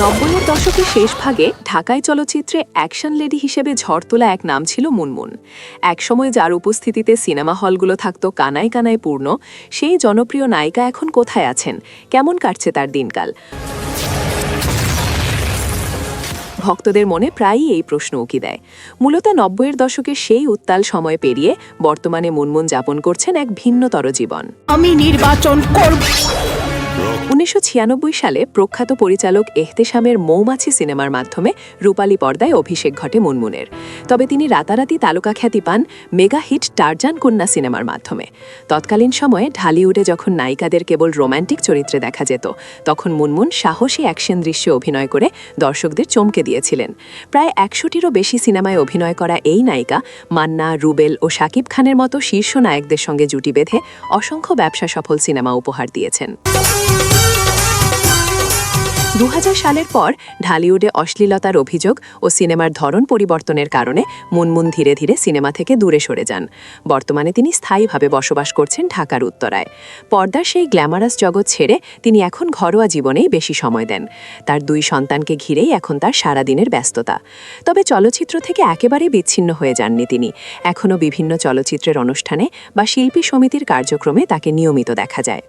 দশকের শেষ ভাগে ঢাকায় চলচ্চিত্রে অ্যাকশন লেডি হিসেবে ঝড় তোলা এক নাম ছিল মুনমুন। একসময় যার উপস্থিতিতে সিনেমা হলগুলো থাকত কানায় কানায় পূর্ণ, সেই জনপ্রিয় নায়িকা এখন কোথায় আছেন? কেমন কাটছে তার দিনকাল? ভক্তদের মনে প্রায়ই এই প্রশ্ন উকি দেয়। মূলত নব্বইয়ের দশকে সেই উত্তাল সময় পেরিয়ে বর্তমানে মুনমুন যাপন করছেন এক ভিন্নতর জীবন। আমি নির্বাচন করব। উনিশশো ছিয়ানব্বই সালে প্রখ্যাত পরিচালক এহতেশামের মৌমাছি সিনেমার মাধ্যমে রূপালী পর্দায় অভিষেক ঘটে মুনমুনের। তবে তিনি রাতারাতি তারকা খ্যাতি পান মেগা হিট টারজান কন্যা সিনেমার মাধ্যমে। তৎকালীন সময়ে ঢালিউডে যখন নায়িকাদের কেবল রোম্যান্টিক চরিত্রে দেখা যেত, তখন মুনমুন সাহসী অ্যাকশন দৃশ্যে অভিনয় করে দর্শকদের চমকে দিয়েছিলেন। প্রায় একশোটিরও বেশি সিনেমায় অভিনয় করা এই নায়িকা মান্না, রুবেল ও শাকিব খানের মতো শীর্ষ নায়কদের সঙ্গে জুটি বেঁধে অসংখ্য ব্যবসা সফল সিনেমা উপহার দিয়েছেন। দু হাজার সালের পর ঢালিউডে অশ্লীলতার অভিযোগ ও সিনেমার ধরন পরিবর্তনের কারণে মুনমুন ধীরে ধীরে সিনেমা থেকে দূরে সরে যান। বর্তমানে তিনি স্থায়ীভাবে বসবাস করছেন ঢাকার উত্তরায়। পর্দার সেই গ্ল্যামারাস জগৎ ছেড়ে তিনি এখন ঘরোয়া জীবনেই বেশি সময় দেন। তার দুই সন্তানকে ঘিরেই এখন তার সারাদিনের ব্যস্ততা। তবে চলচ্চিত্র থেকে একেবারে বিচ্ছিন্ন হয়ে যাননি তিনি। এখনও বিভিন্ন চলচ্চিত্রের অনুষ্ঠানে বা শিল্পী সমিতির কার্যক্রমে তাকে নিয়মিত দেখা যায়।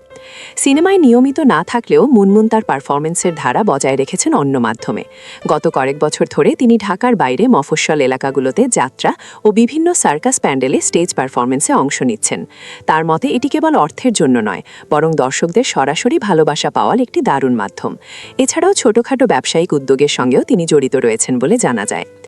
সিনেমায় নিয়মিত না থাকলেও মুনমুন তার পারফরমেন্সের ধারা বজায় রেখেছেন অন্য মাধ্যমে। গত কয়েক বছর ধরে তিনি ঢাকার বাইরে মফস্বল এলাকাগুলোতে যাত্রা ও বিভিন্ন সার্কাস প্যান্ডেলে স্টেজ পারফরমেন্সে অংশ নিচ্ছেন। তার মতে, এটি কেবল অর্থের জন্য নয়, বরং দর্শকদের সরাসরি ভালোবাসা পাওয়ার একটি দারুণ মাধ্যম। এছাড়াও ছোটখাটো ব্যবসায়িক উদ্যোগের সঙ্গেও তিনি জড়িত রয়েছেন বলে জানা যায়।